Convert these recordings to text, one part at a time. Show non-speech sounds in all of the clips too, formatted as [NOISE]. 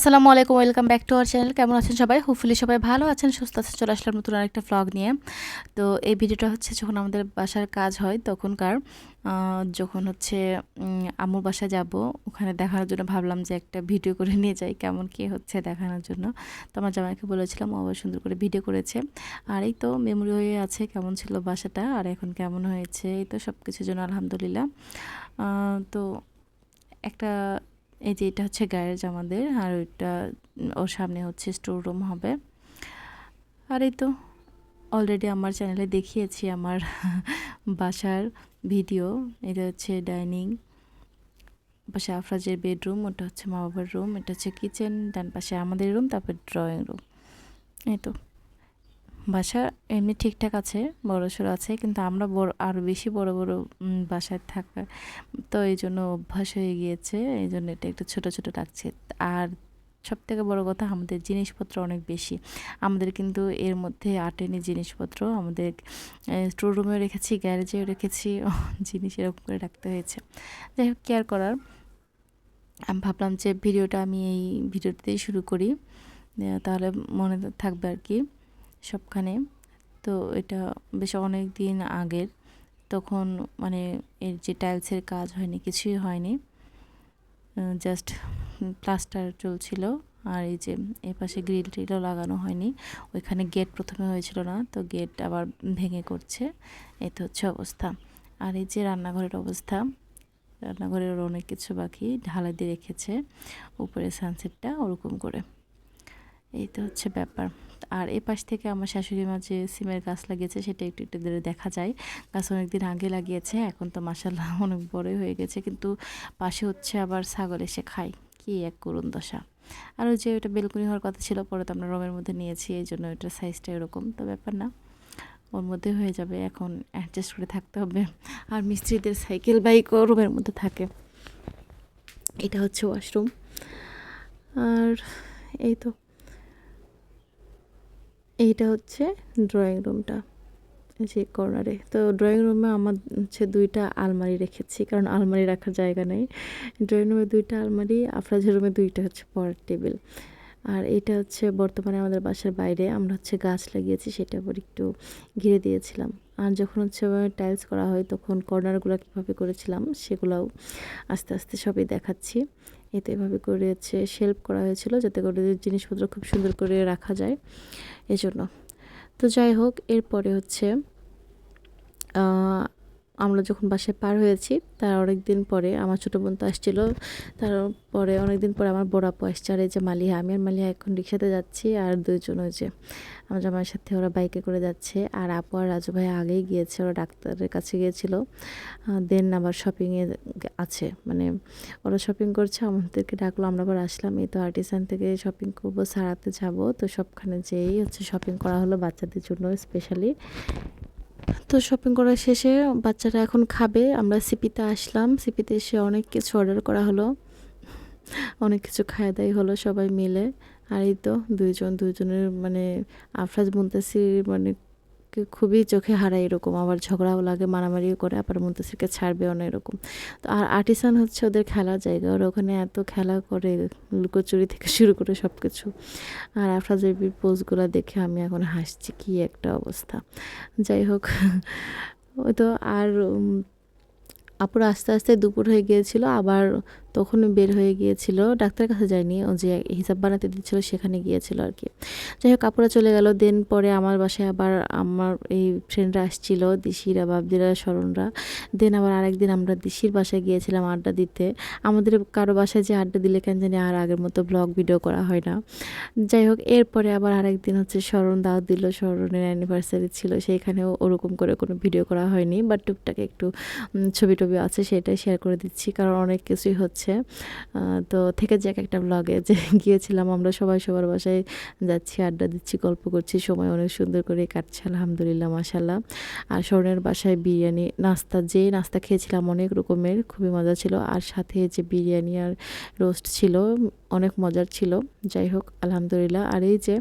আসসালামু আলাইকুম welcome back to our channel. কেমন আছেন সবাই? হোপফুলি সবাই ভালো আছেন সুস্থ আছেন চলে আসলাম নতুন আরেকটা ভ্লগ নিয়ে। তো এই ভিডিওটা হচ্ছে যখন আমাদের বাসার কাজ হয় তখনকার যখন হচ্ছে উম, আম্মুর বাসায় যাব ওখানে দেখানোর জন্য ভাবলাম যে একটা ভিডিও করে নিয়ে যাই কেমন কি হচ্ছে দেখানোর জন্য। তো আমার জামাইকে বলেছিলাম আবার সুন্দর করে ভিডিও করেছে। আর এই তো মেমোরি হয়ে আছে কেমন ছিল বাসাটা আর এখন কেমন হয়েছে এই তো সব কিছুর জন্য আলহামদুলিল্লাহ। তো একটা এই যে এটা হচ্ছে গ্যারেজ আমাদের, আর ওইটা, ওর সামনে হচ্ছে স্টোর রুম হবে। আর এই তো অলরেডি আমার চ্যানেলে দেখিয়েছি আমার [LAUGHS] বাসার ভিডিও এটা হচ্ছে ডাইনিং পাশে আফরাজের বেডরুম ওটা হচ্ছে মা বাবার রুম এটা হচ্ছে কিচেন ডান পাশে আমাদের রুম তারপর ড্রয়িং রুম এই তো। বাসা এমনি ঠিকঠাক আছে, বড় সড়ো আছে, কিন্তু আমরা বড় আরও বেশি বড় বড় বাসায় থাকা তো এই জন্য অভ্যাস হয়ে গিয়েছে, এই জন্য এটা একটু ছোট ছোট লাগছে। আর সব থেকে বড় কথা, আমাদের জিনিসপত্র অনেক বেশি। আমাদের কিন্তু এর মধ্যে আটেনি জিনিসপত্র, আমাদের স্টোর রুমেও রেখেছি গ্যারেজেও রেখেছি, [LAUGHS] জিনিস এরকম করে রাখতে হয়েছে। যাই হোক কেয়ার করার? আমি ভাবলাম যে, ভিডিওটা আমি এই ভিডিওতেই শুরু করি। তাহলে মনে থাকবে আর কি। সবখানে। তো এটা বেশ অনেক দিন আগের। তখন মানে এর যে টাইলসের কাজ হয়নি, কিছুই হয়নি। জাস্ট প্লাস্টার চলছিল। আর এই যে এ পাশে গ্রিল টিলও লাগানো হয়নি। ওইখানে গেট প্রথমে হয়েছিল না, তো গেট আবার ভেঙে করছে। এই তো হচ্ছে অবস্থা। আর এই যে রান্নাঘরের অবস্থা, রান্নাঘরের অনেক কিছু বাকি। ঢালাই দিয়ে রেখেছে। উপরে সানসেটটা ওরকম করে। এই তো হচ্ছে ব্যাপার। আর এ পাশ থেকে আমার শাশুড়ি মা যে সিমের গাছ লাগিয়েছে, সেটা একটু একটু ধরে দেখা যায়। গাছ অনেক দিন আগে লাগিয়েছে, এখন তো মাসাল্লাহ [LAUGHS] অনেক বড়ই হয়ে গেছে। কিন্তু পাশে হচ্ছে আবার ছাগল এসে খায়। কি এক করুণ দশা। আর ওই যে ওটা বেলকুনি হওয়ার কথা ছিল, পরে তো আমরা রুমের মধ্যে নিয়েছি, এই জন্য ওইটার সাইজটা এরকম, তো ব্যাপার না। ওর মধ্যে হয়ে যাবে, এখন অ্যাডজাস্ট করে থাকতে হবে। আর মিস্ত্রিদের সাইকেল বাইকও রুমের মধ্যে থাকে। এটা হচ্ছে ওয়াশরুম আর এই তো। এইটা হচ্ছে ড্রয়িং রুমটা যে কর্নারে তো ড্রয়িং রুমে আমার হচ্ছে দুইটা আলমারি রেখেছি, কারণ আলমারি রাখার জায়গা নেই। ড্রয়িং রুমে দুইটা আলমারি, আফরাজের রুমে দুইটা হচ্ছে পড়ার টেবিল আর এটা হচ্ছে বর্তমানে আমাদের বাসার বাইরে, আমরা হচ্ছে গাছ লাগিয়েছি, সেটা আবার একটু ঘিরে দিয়েছিলাম। আর যখন হচ্ছে টাইলস করা হয়, তখন কর্নারগুলো কীভাবে করেছিলাম, সেগুলোও আস্তে আস্তে সবই দেখাচ্ছি। এতে এভাবে করে হচ্ছে শেল্প করা হয়েছিল যাতে করে জিনিসপত্র খুব সুন্দর করে রাখা যায় এজন্য। তো যাই হোক, এরপরে হচ্ছে আমরা যখন বাসায় পার হয়েছি, তার অনেক দিন পরে আমার ছোটো বোন তো আসছিল তারপরে অনেক দিন পরে আমার বড় আপু আসছে, আর এই যে মালিহা, আমি আর মালিহা এখন রিক্সাতে যাচ্ছি, আর দুইজন ওই যে আমার জামাইয়ের সাথে ওরা বাইকে করে যাচ্ছে, আর আপু আর রাজু ভাই আগেই গিয়েছে, ওরা ডাক্তারের কাছে গিয়েছিল দেন আবার শপিংয়ে আছে মানে ওরা শপিং করছে, আমাদেরকে ডাকলো, আমরা আবার আসলাম, এই তো আর্টিসান থেকে শপিং করব, সারাতে যাব, তো সবখানে যেই হচ্ছে শপিং করা হলো বাচ্চাদের জন্য স্পেশালি তো শপিং করা শেষে বাচ্চারা এখন খাবে। আমরা সিপিতে আসলাম। সিপিতে এসে অনেক কিছু অর্ডার করা হলো। অনেক কিছু খাওয়া দাওয়াই হলো সবাই মিলে। আর এই তো দুইজন, দুইজনের মানে আফরাজ মুন্তাসির মানে খুবই চোখে হারায় এরকম, আবার ঝগড়াও লাগে, মারামারিও করে, আবার মুন্তাসিরকে ছাড়বেও না এরকম। তো আর আর্টিসান হচ্ছে ওদের খেলার জায়গা, ওরা ওখানে এত খেলা করে, লুকোচুরি থেকে শুরু করে সব কিছু আর আফরাজ আফরাজের পোস্টগুলো দেখে আমি এখন হাসছি, কি একটা অবস্থা। যাই হোক, তো আর আপুর আস্তে আস্তে দুপুর হয়ে গিয়েছিল, আবার তখন বের হয়ে গিয়েছিল। ডাক্তারের কাছে যায়নি, ও যে হিসাব বানাতে দিচ্ছিল সেখানে গিয়েছিল আর কি। যাই হোক, আপুরা চলে গেল। দেন পরে আমার বাসায় আবার আমার এই ফ্রেন্ডরা আসছিল, দিশিরা বাবদিরা স্মরণরা। দেন আবার আরেকদিন আমরা দিশির বাসায় গিয়েছিলাম আড্ডা দিতে। আমাদের কারও বাসায় যে আড্ডা দিলে কেন জানি আর আগের মতো ব্লগ ভিডিও করা হয় না। যাই হোক, এরপরে আবার আরেকদিন হচ্ছে স্মরণ দাওয়াত দিল, স্মরণের অ্যানিভার্সারি ছিল, সেইখানেও ওরকম করে কোনো ভিডিও করা হয়নি বাট টুকটাক একটু ছবি টবি আছে সেটাই শেয়ার করে দিচ্ছি, কারণ অনেক কিছুই হচ্ছে। তো থেকে যাক একটা ব্লগে যে [LAUGHS] গিয়েছিলাম আমরা সবাই সবার বাসায়, যাচ্ছি, আড্ডা দিচ্ছি, গল্প করছি, সময় অনেক সুন্দর করে কাটছে, আলহামদুলিল্লাহ মাসাল্লাহ আর স্বর্ণের বাসায় বিরিয়ানি, নাস্তা যে নাস্তা খেয়েছিলাম অনেক রকমের, খুবই মজা ছিল। আর সাথে যে বিরিয়ানি আর রোস্ট ছিল, অনেক মজার ছিল। যাই হোক, আলহামদুলিল্লাহ। আর এই যে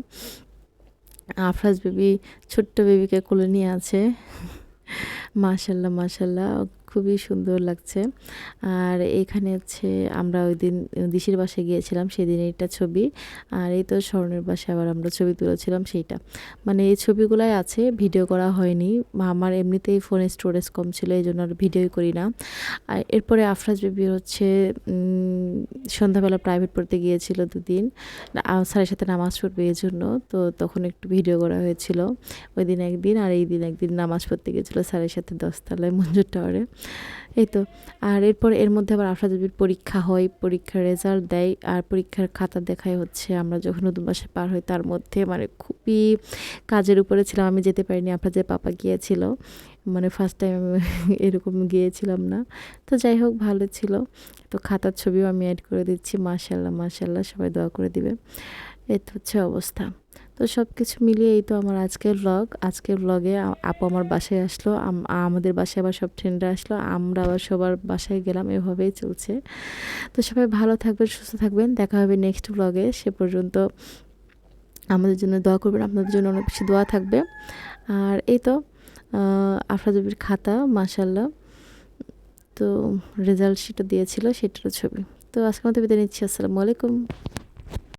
আফরাজ বেবি, ছোট্ট বেবিকে কোলে নিয়ে আছে। [LAUGHS] মাশাল্লাহ মাশাল্লাহ খুবই সুন্দর লাগছে। আর এখানে হচ্ছে আমরা ওই দিন, দিশির বাসায় গিয়েছিলাম, সেদিন এইটা ছবি। আর এই তো স্বর্ণের বাসায় আবার আমরা ছবি তুলেছিলাম সেইটা। মানে এই ছবিগুলাই আছে, ভিডিও করা হয়নি। আমার এমনিতেই ফোনে স্টোরেজ কম ছিল, এই জন্য আর ভিডিওই করি না। আর এরপরে আফরাজ বেবি হচ্ছে সন্ধ্যাবেলা প্রাইভেট পড়তে গিয়েছিল দুদিন। স্যারের সাথে নামাজ পড়বে এই জন্য তো তখন একটু ভিডিও করা হয়েছিল। ওই দিন একদিন, আর এই দিন একদিন নামাজ পড়তে গিয়েছিল স্যারের সাথে দশতলায় মঞ্জুর টাওয়ারে। এই তো। আর এরপর এর মধ্যে আবার আফরাজ বেবির পরীক্ষা হয়, পরীক্ষার রেজাল্ট দেয়, আর পরীক্ষার খাতা দেখায় হচ্ছে আমরা যখন নতুন বাসে পার হই তার মধ্যে মানে খুবই কাজের উপরে ছিলাম, আমি যেতে পারিনি, আপনার যে পাপা গিয়েছিল মানে ফার্স্ট টাইম [LAUGHS] এরকম গিয়েছিলাম না। তো যাই হোক, ভালো ছিল। তো খাতার ছবিও আমি অ্যাড করে দিচ্ছি মাশাল্লাহ মাশাল্লাহ সবাই দোয়া করে দিবে। তো হচ্ছে অবস্থা। তো সব কিছু মিলিয়ে এই তো আমার আজকের ব্লগ আজকের ব্লগে আপু আমার বাসায় আসলো আমাদের বাসায় আবার সব ফ্রেন্ডরা আসলো, আমরা আবার সবার বাসায় গেলাম, এভাবেই চলছে। তো সবাই ভালো থাকবেন, সুস্থ থাকবেন, দেখা হবে নেক্সট ব্লগে সে পর্যন্ত আমাদের জন্য দোয়া করবেন, আপনাদের জন্য অনেক বেশি দোয়া থাকবে। আর এই তো আফরাজবির খাতা মাশাল্লাহ তো রেজাল্ট শিটও দিয়েছিল, সেটারও ছবি। তো আজকের মতো বিদায় নিচ্ছি, আসসালামু আলাইকুম।